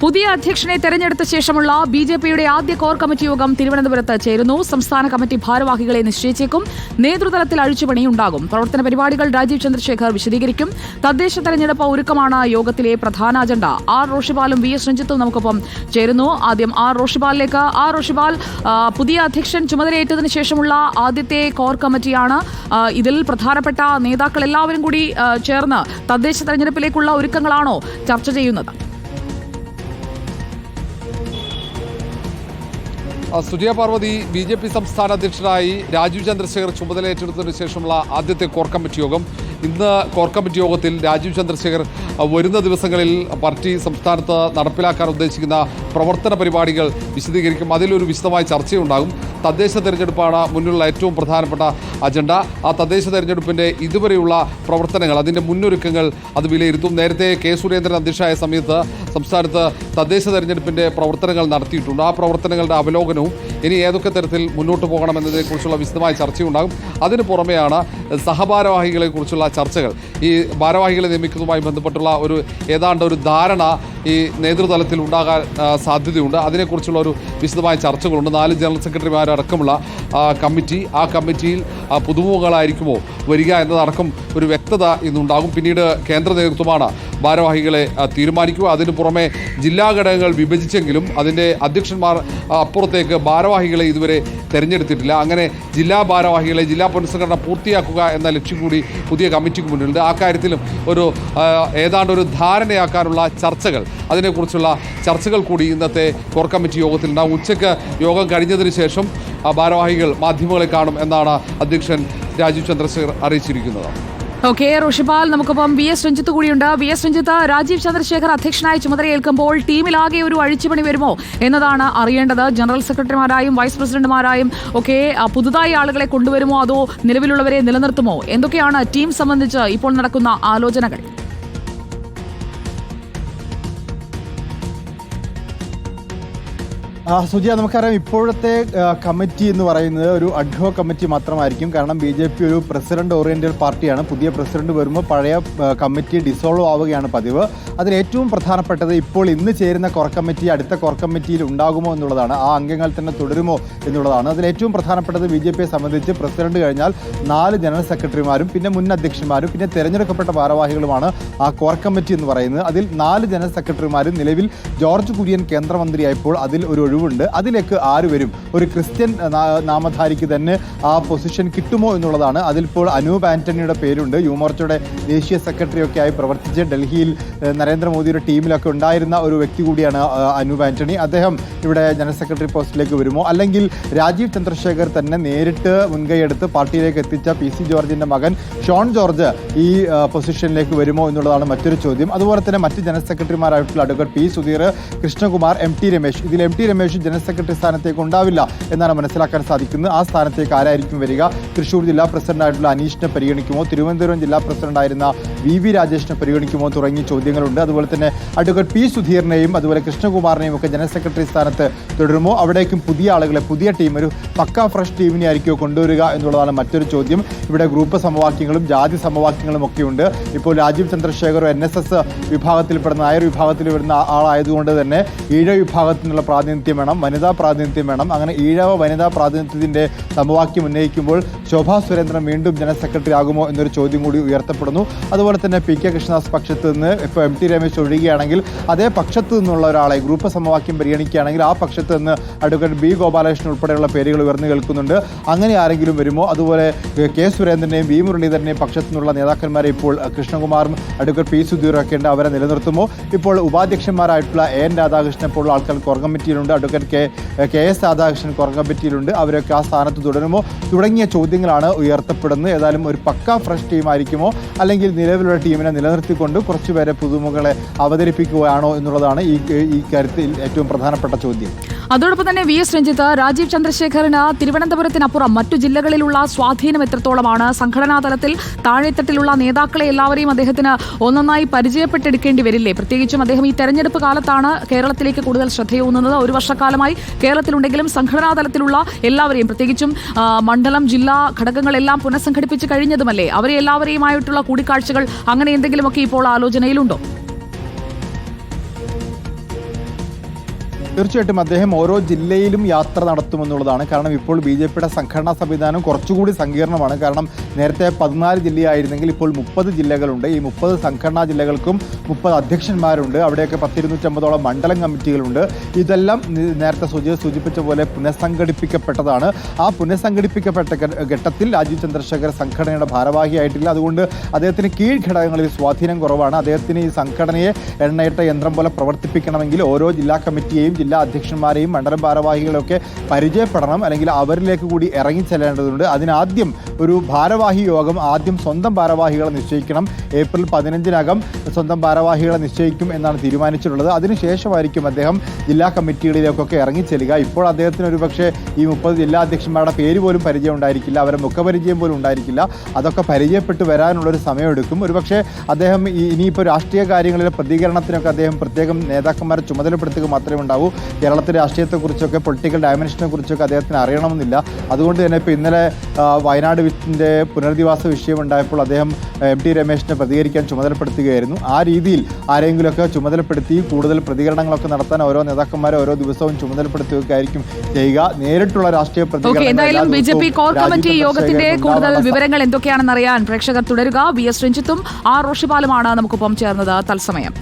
പുതിയ അധ്യക്ഷനെ തെരഞ്ഞെടുത്ത ശേഷമുള്ള ബി ജെ പിയുടെ ആദ്യ കോർ കമ്മിറ്റി യോഗം തിരുവനന്തപുരത്ത് ചേരുന്നു. സംസ്ഥാന കമ്മിറ്റി ഭാരവാഹികളെ നിശ്ചയിച്ചേക്കും. നേതൃതലത്തിൽ അഴിച്ചുപണി ഉണ്ടാകും പ്രവർത്തന പരിപാടികൾ രാജീവ് ചന്ദ്രശേഖർ വിശദീകരിക്കും. തദ്ദേശ തെരഞ്ഞെടുപ്പ് ഒരുക്കമാണ് യോഗത്തിലെ പ്രധാന അജണ്ട. ആർ റോഷിപാലും വി എസ് രഞ്ജിത്തും നമുക്കൊപ്പം ചേരുന്നു. ആദ്യം ആർ റോഷിപാലിലേക്ക് ആർ റോഷിപാൽ പുതിയ അധ്യക്ഷൻ ചുമതലയേറ്റതിനു ശേഷമുള്ള ആദ്യത്തെ കോർ കമ്മിറ്റിയാണ്. ഇതിൽ പ്രധാനപ്പെട്ട നേതാക്കൾ എല്ലാവരും കൂടി ചേർന്ന് തദ്ദേശ തെരഞ്ഞെടുപ്പിലേക്കുള്ള ഒരുക്കങ്ങളാണോ ചർച്ച ചെയ്യുന്നത്? Sujaya Parvathy B J P സംസ്ഥാന അധ്യക്ഷനായി രാജീവ് ചന്ദ്രശേഖർ ചുമതലയേറ്റെടുത്തതിനു ശേഷമുള്ള ആദ്യത്തെ കോർ കമ്മിറ്റി യോഗം. ഇന്ന് കോർ കമ്മിറ്റി യോഗത്തിൽ രാജീവ് ചന്ദ്രശേഖർ വരുന്ന ദിവസങ്ങളിൽ പാർട്ടി സംസ്ഥാനത്ത് നടപ്പിലാക്കാൻ ഉദ്ദേശിക്കുന്ന പ്രവർത്തന പരിപാടികൾ വിശദീകരിക്കും. അതിലൊരു വിശദമായ ചർച്ചയുണ്ടാകും. തദ്ദേശ തെരഞ്ഞെടുപ്പാണ് മുന്നിലുള്ള ഏറ്റവും പ്രധാനപ്പെട്ട അജണ്ട. ആ തദ്ദേശ തെരഞ്ഞെടുപ്പിന്റെ ഇതുവരെയുള്ള പ്രവർത്തനങ്ങൾ അതിന്റെ മുന്നൊരുക്കങ്ങൾ അത് വിലയിരുത്തും. നേരത്തെ കെ സുരേന്ദ്രൻ അധ്യക്ഷനായ സമയത്ത് സംസ്ഥാനത്ത് തദ്ദേശ തെരഞ്ഞെടുപ്പിന്റെ പ്രവർത്തനങ്ങൾ നടത്തിയിട്ടുണ്ട്. ആ പ്രവർത്തനങ്ങളുടെ അവലോകനവും ഇനി ഏതൊക്കെ തരത്തിൽ മുന്നോട്ട് പോകണമെന്നതിനെക്കുറിച്ചുള്ള വിശദമായ ചർച്ചയുണ്ടാകും. അതിന് പുറമെയാണ് സഹഭാരവാഹികളെക്കുറിച്ചുള്ള ചർച്ചകൾ. ഈ ഭാരവാഹികളെ നിയമിക്കുന്നതുമായി ബന്ധപ്പെട്ടുള്ള ഒരു ഏതാണ്ട് ഒരു ധാരണ ഈ നേതൃതലത്തിൽ ഉണ്ടാകാൻ സാധ്യതയുണ്ട്. അതിനെക്കുറിച്ചുള്ള ഒരു വിശദമായ ചർച്ചകളുണ്ട്. നാല് ജനറൽ സെക്രട്ടറിമാരടക്കമുള്ള കമ്മിറ്റി ആ കമ്മിറ്റിയിൽ പുതുമുഖങ്ങളായിരിക്കുമോ വരിക എന്നതടക്കം ഒരു വ്യക്തത ഇന്നുണ്ടാകും. പിന്നീട് കേന്ദ്ര നേതൃത്വമാണ് ഭാരവാഹികളെ തീരുമാനിക്കുക. അതിനു പുറമെ ജില്ലാ ഘടകങ്ങൾ വിഭജിച്ചെങ്കിലും അതിന്റെ അധ്യക്ഷന്മാർ അപ്പുറത്തേക്ക് ഭാരവാഹികളെ ഇതുവരെ തെരഞ്ഞെടുത്തിട്ടില്ല. അങ്ങനെ ജില്ലാ ഭാരവാഹികളെ ജില്ലാ പുനഃസംഘടന പൂർത്തിയാക്കുക എന്ന ലക്ഷ്യം കൂടി പുതിയ കമ്മിറ്റിക്ക് മുന്നിലുണ്ട്. ആ കാര്യത്തിലും ഒരു ഏതാണ്ട് ഒരു ധാരണയാക്കാനുള്ള ചർച്ചകൾ അതിനെക്കുറിച്ചുള്ള ചർച്ചകൾ കൂടി ഇന്നത്തെ കോർ കമ്മിറ്റി യോഗത്തിൽ ഉണ്ടാകും ഉച്ചയ്ക്ക് യോഗം കഴിഞ്ഞതിന് ശേഷം ഭാരവാഹികൾ മാധ്യമങ്ങളെ കാണും എന്നാണ് അധ്യക്ഷൻ രാജീവ് ചന്ദ്രശേഖർ അറിയിച്ചിരിക്കുന്നത്. ഓക്കെ ഋഷിപാൽ നമുക്കൊപ്പം വി എസ് രഞ്ജിത്ത് കൂടിയുണ്ട്. വി എസ് രഞ്ജിത്ത് രാജീവ് ചന്ദ്രശേഖർ അധ്യക്ഷനായി ചുമതലയേൽക്കുമ്പോൾ ടീമിലാകെ ഒരു അഴിച്ചുപണി വരുമോ എന്നതാണ് അറിയേണ്ടത്. ജനറൽ സെക്രട്ടറിമാരായും വൈസ് പ്രസിഡന്റുമാരായും ഒക്കെ പുതുതായി ആളുകളെ കൊണ്ടുവരുമോ അതോ നിലവിലുള്ളവരെ നിലനിർത്തുമോ? എന്തൊക്കെയാണ് ടീം സംബന്ധിച്ച് ഇപ്പോൾ നടക്കുന്ന ആലോചനകൾ? സുജിയ നമുക്കറിയാം ഇപ്പോഴത്തെ കമ്മിറ്റി എന്ന് പറയുന്നത് ഒരു അഡ്ഹോ കമ്മിറ്റി മാത്രമായിരിക്കും. കാരണം ബി ജെ പി ഒരു പ്രസിഡന്റ് ഓറിയന്റഡ് പാർട്ടിയാണ്. പുതിയ പ്രസിഡന്റ് വരുമ്പോൾ പഴയ കമ്മിറ്റി ഡിസോൾവ് ആവുകയാണ് പതിവ്. അതിൽ ഏറ്റവും പ്രധാനപ്പെട്ടത് ഇപ്പോൾ ഇന്ന് ചേരുന്ന കോർ കമ്മിറ്റി അടുത്ത കോർ കമ്മിറ്റിയിൽ ഉണ്ടാകുമോ എന്നുള്ളതാണ്. ആ അംഗങ്ങൾ തന്നെ തുടരുമോ എന്നുള്ളതാണ്. അതിൽ ഏറ്റവും പ്രധാനപ്പെട്ടത് ബി ജെ പിയെ സംബന്ധിച്ച് പ്രസിഡന്റ് കഴിഞ്ഞാൽ നാല് ജനറൽ സെക്രട്ടറിമാരും പിന്നെ മുൻ അധ്യക്ഷന്മാരും പിന്നെ തെരഞ്ഞെടുക്കപ്പെട്ട ഭാരവാഹികളുമാണ് ആ കോർ കമ്മിറ്റി എന്ന് പറയുന്നത്. അതിൽ നാല് ജനറൽ സെക്രട്ടറിമാരും നിലവിൽ ജോർജ് കുര്യൻ കേന്ദ്രമന്ത്രിയായപ്പോൾ അതിൽ ഒരു ഒഴിവുണ്ട്. അതിലേക്ക് ആര് വരും? ഒരു ക്രിസ്ത്യൻ നാമധാരിക്ക് തന്നെ ആ പൊസിഷൻ കിട്ടുമോ എന്നുള്ളതാണ്. അതിലിപ്പോൾ അനൂപ് ആന്റണിയുടെ പേരുണ്ട്. യുവമോർച്ചയുടെ ദേശീയ സെക്രട്ടറി ഒക്കെ ആയി പ്രവർത്തിച്ച് ഡൽഹിയിൽ നരേന്ദ്രമോദിയുടെ ടീമിലൊക്കെ ഉണ്ടായിരുന്ന ഒരു വ്യക്തി കൂടിയാണ് അനൂപ് ആന്റണി. അദ്ദേഹം ഇവിടെ ജനറൽ സെക്രട്ടറി പോസ്റ്റിലേക്ക് വരുമോ? അല്ലെങ്കിൽ രാജീവ് ചന്ദ്രശേഖർ തന്നെ നേരിട്ട് മുൻകൈയെടുത്ത് പാർട്ടിയിലേക്ക് എത്തിച്ച പി സി ജോർജിന്റെ മകൻ ഷോൺ ജോർജ് ഈ പൊസിഷനിലേക്ക് വരുമോ എന്നുള്ളതാണ് മറ്റൊരു ചോദ്യം. അതുപോലെ തന്നെ മറ്റ് general സെക്രട്ടറിമാരായിട്ടുള്ള advocate P Sudheer Krishnakumar M T Ramesh. ഇതിൽ M T Ramesh general secretary സ്ഥാനത്തേക്ക് ഉണ്ടാവില്ല എന്നാണ് മനസ്സിലാക്കാൻ സാധിക്കുന്നത്. ആ സ്ഥാനത്തേക്ക് ആരായിരിക്കും വരിക? തൃശൂർ ജില്ലാ പ്രസിഡന്റായിട്ടുള്ള അനീഷിനെ പരിഗണിക്കുമോ? തിരുവനന്തപുരം ജില്ലാ പ്രസിഡന്റായിരുന്ന വി വി രാജേഷിനെ പരിഗണിക്കുമോ തുടങ്ങിയ ചോദ്യങ്ങളുണ്ട്. അതുപോലെ തന്നെ അഡ്വക്കേറ്റ് പി സുധീറിനെയും അതുപോലെ കൃഷ്ണകുമാറിനെയും ഒക്കെ ജനറൽ സെക്രട്ടറി സ്ഥാനത്ത് തുടരുമോ? അവിടേക്കും പുതിയ ആളുകളെ പുതിയ ടീം ഒരു പക്ക ഫ്രഷ് ടീമിനെ ആയിരിക്കുമോ കൊണ്ടുവരിക എന്നുള്ളതാണ് മറ്റൊരു ചോദ്യം. ഇവിടെ ഗ്രൂപ്പ് സമവാക്യങ്ങളും ജാതി സമവാക്യങ്ങളും ഒക്കെ ഉണ്ട്. ഇപ്പോൾ Rajeev Chandrasekhar N S S വിഭാഗത്തിൽപ്പെടുന്ന നായർ വിഭാഗത്തിൽ വരുന്ന ആളായതുകൊണ്ട് തന്നെ ഈഴ വിഭാഗത്തിനുള്ള നിന്നുള്ള പ്രാതിനിധ്യം വേണം വനിതാ പ്രാതിനിധ്യം വേണം. അങ്ങനെ ഈഴവ വനിതാ പ്രാതിനിധ്യത്തിന്റെ സമവാക്യം ഉന്നയിക്കുമ്പോൾ ശോഭാ സുരേന്ദ്രൻ വീണ്ടും ജനറൽ സെക്രട്ടറി ആകുമോ എന്നൊരു ചോദ്യം കൂടി ഉയർത്തപ്പെടുന്നു. അതുപോലെ തന്നെ പി കെ കൃഷ്ണദാസ് പക്ഷത്ത് നിന്ന് ഇപ്പോൾ എം ടി രമേശ് ഒഴിയുകയാണെങ്കിൽ അതേ പക്ഷത്ത് നിന്നുള്ള ഒരാളെ ഗ്രൂപ്പ് സമവാക്യം പരിഗണിക്കുകയാണെങ്കിൽ ആ പക്ഷത്ത് നിന്ന് അഡ്വക്കേറ്റ് ബി ഗോപാലകൃഷ്ണൻ ഉൾപ്പെടെയുള്ള പേരുകൾ ഉയർന്നു കേൾക്കുന്നുണ്ട്. അങ്ങനെ ആരെങ്കിലും വരുമോ? അതുപോലെ കെ സുരേന്ദ്രനെയും വി മുരളീധരനെയും പക്ഷത്തു നിന്നുള്ള നേതാക്കന്മാരെ ഇപ്പോൾ കൃഷ്ണകുമാറും അഡ്വക്കേറ്റ് പി സുധീറും ഒക്കെ ഉണ്ട്. അവരെ നിലനിർത്തുമോ? ഇപ്പോൾ ഉപാധ്യക്ഷന്മാരായിട്ടുള്ള എൻ രാധാകൃഷ്ണൻ പോലുള്ള ആൾക്കാർ core കമ്മിറ്റിയിലുണ്ട് advocate K K S Radhakrishnan കുറങ്ങപ്പറ്റിയിലുണ്ട് അവരൊക്കെ ആ സ്ഥാനത്ത് തുടരുമോ? തുടങ്ങിയ ചോദ്യങ്ങളാണ് ഉയർത്തപ്പെടുന്നത്. ഏതായാലും ഒരു പക്ക ഫ്രഷ് ടീമായിരിക്കുമോ? അല്ലെങ്കിൽ നിലവിലുള്ള ടീമിനെ നിലനിർത്തിക്കൊണ്ട് കുറച്ചുപേരെ പുതുമുഖങ്ങളെ അവതരിപ്പിക്കുകയാണോ എന്നുള്ളതാണ് ഈ ഈ കാര്യത്തിൽ ഏറ്റവും പ്രധാനപ്പെട്ട ചോദ്യം. അതോടൊപ്പം തന്നെ വി എസ് രഞ്ജിത്ത് രാജീവ് ചന്ദ്രശേഖറിന് തിരുവനന്തപുരത്തിനപ്പുറം മറ്റു ജില്ലകളിലുള്ള സ്വാധീനം എത്രത്തോളമാണ്? സംഘടനാ തലത്തിൽ താഴെത്തട്ടിലുള്ള നേതാക്കളെ എല്ലാവരെയും അദ്ദേഹത്തിന് ഒന്നൊന്നായി പരിചയപ്പെട്ടെടുക്കേണ്ടി വരില്ലേ? പ്രത്യേകിച്ചും അദ്ദേഹം ഈ തെരഞ്ഞെടുപ്പ് കാലത്താണ് കേരളത്തിലേക്ക് കൂടുതൽ ശ്രദ്ധയൂന്നുന്നത്. ഒരു വർഷക്കാലമായി കേരളത്തിലുണ്ടെങ്കിലും സംഘടനാ തലത്തിലുള്ള എല്ലാവരെയും പ്രത്യേകിച്ചും മണ്ഡലം ജില്ലാ ഘടകങ്ങളെല്ലാം പുനഃസംഘടിപ്പിച്ച് കഴിഞ്ഞതുമല്ലേ? അവരെ എല്ലാവരെയുമായിട്ടുള്ള കൂടിക്കാഴ്ചകൾ അങ്ങനെ എന്തെങ്കിലുമൊക്കെ ഇപ്പോൾ ആലോചനയിലുണ്ടോ? തീർച്ചയായിട്ടും അദ്ദേഹം ഓരോ ജില്ലയിലും യാത്ര നടത്തുമെന്നുള്ളതാണ്. കാരണം ഇപ്പോൾ ബി ജെ പിയുടെ സംഘടനാ സംവിധാനം കുറച്ചുകൂടി സങ്കീർണമാണ്. കാരണം നേരത്തെ പതിനാല് ജില്ലയായിരുന്നെങ്കിൽ ഇപ്പോൾ മുപ്പത് ജില്ലകളുണ്ട്. ഈ മുപ്പത് സംഘടനാ ജില്ലകൾക്കും മുപ്പത് അധ്യക്ഷന്മാരുണ്ട്. അവിടെയൊക്കെ പത്തിരുന്നൂറ്റമ്പതോളം മണ്ഡലം കമ്മിറ്റികളുണ്ട്. ഇതെല്ലാം നേരത്തെ സുജി സൂചിപ്പിച്ച പോലെ പുനഃസംഘടിപ്പിക്കപ്പെട്ടതാണ്. ആ പുനഃസംഘടിപ്പിക്കപ്പെട്ട ഘട്ടത്തിൽ രാജീവ് ചന്ദ്രശേഖർ സംഘടനയുടെ ഭാരവാഹിയായിട്ടില്ല. അതുകൊണ്ട് അദ്ദേഹത്തിന് കീഴ്ഘടകങ്ങളിൽ സ്വാധീനം കുറവാണ്. അദ്ദേഹത്തിന് ഈ സംഘടനയെ എണ്ണയിട്ട യന്ത്രം പോലെ പ്രവർത്തിപ്പിക്കണമെങ്കിൽ ഓരോ ജില്ലാ കമ്മിറ്റിയെയും ജില്ലാ അധ്യക്ഷന്മാരെയും മണ്ഡലം ഭാരവാഹികളെയൊക്കെ പരിചയപ്പെടണം അല്ലെങ്കിൽ അവരിലേക്ക് കൂടി ഇറങ്ങി ചെല്ലേണ്ടതുണ്ട്. അതിനാദ്യം ഒരു ഭാരവാഹി യോഗം ആദ്യം സ്വന്തം ഭാരവാഹികളെ നിശ്ചയിക്കണം. ഏപ്രിൽ പതിനഞ്ചിനകം സ്വന്തം ഭാരവാഹികളെ നിശ്ചയിക്കും എന്നാണ് തീരുമാനിച്ചിട്ടുള്ളത്. അതിനുശേഷമായിരിക്കും അദ്ദേഹം ജില്ലാ കമ്മിറ്റികളിലേക്കൊക്കെ ഇറങ്ങിച്ചെല്ലുക ഇപ്പോൾ അദ്ദേഹത്തിന് ഒരു പക്ഷേ ഈ മുപ്പത് ജില്ലാ അധ്യക്ഷന്മാരുടെ പേര് പോലും പരിചയം ഉണ്ടായിരിക്കില്ല. അവരുടെ മുഖപരിചയം പോലും ഉണ്ടായിരിക്കില്ല. അതൊക്കെ പരിചയപ്പെട്ട് വരാനുള്ളൊരു സമയമെടുക്കും. ഒരുപക്ഷെ അദ്ദേഹം ഇനിയിപ്പോൾ രാഷ്ട്രീയ കാര്യങ്ങളിലെ പ്രതികരണത്തിനൊക്കെ അദ്ദേഹം പ്രത്യേകം നേതാക്കന്മാരെ ചുമതലപ്പെടുത്തുക മാത്രമേ ഉണ്ടാവൂ. കേരളത്തിലെ രാഷ്ട്രീയത്തെക്കുറിച്ചൊക്കെ പൊളിറ്റിക്കൽ ഡയമെൻഷനെ കുറിച്ചൊക്കെ അദ്ദേഹത്തിന് അറിയണമെന്നില്ല. അതുകൊണ്ട് തന്നെ ഇപ്പോൾ ഇന്നലെ വയനാട് വിറ്റിന്റെ പുനരധിവാസ വിഷയമുണ്ടായപ്പോൾ അദ്ദേഹം എം ടി രമേശിനെ പ്രതികരിക്കാൻ ചുമതലപ്പെടുത്തുകയായിരുന്നു. ആ രീതിയിൽ ആരെങ്കിലുമൊക്കെ ചുമതലപ്പെടുത്തി കൂടുതൽ പ്രതികരണങ്ങളൊക്കെ നടത്താൻ ഓരോ നേതാക്കന്മാരെ ഓരോ ദിവസവും ചുമതലപ്പെടുത്തുകയായിരിക്കും ചെയ്യുക. നേരിട്ടുള്ള രാഷ്ട്രീയ എന്തായാലും B J P core committee യോഗത്തിന്റെ കൂടുതൽ വിവരങ്ങൾ എന്തൊക്കെയാണെന്ന് അറിയാൻ പ്രേക്ഷകർ തുടരുക. വി എസ് രഞ്ജിത്തും ആർ റോഷിപാലുമാണ് നമുക്കൊപ്പം ചേർന്നത് തത്സമയം.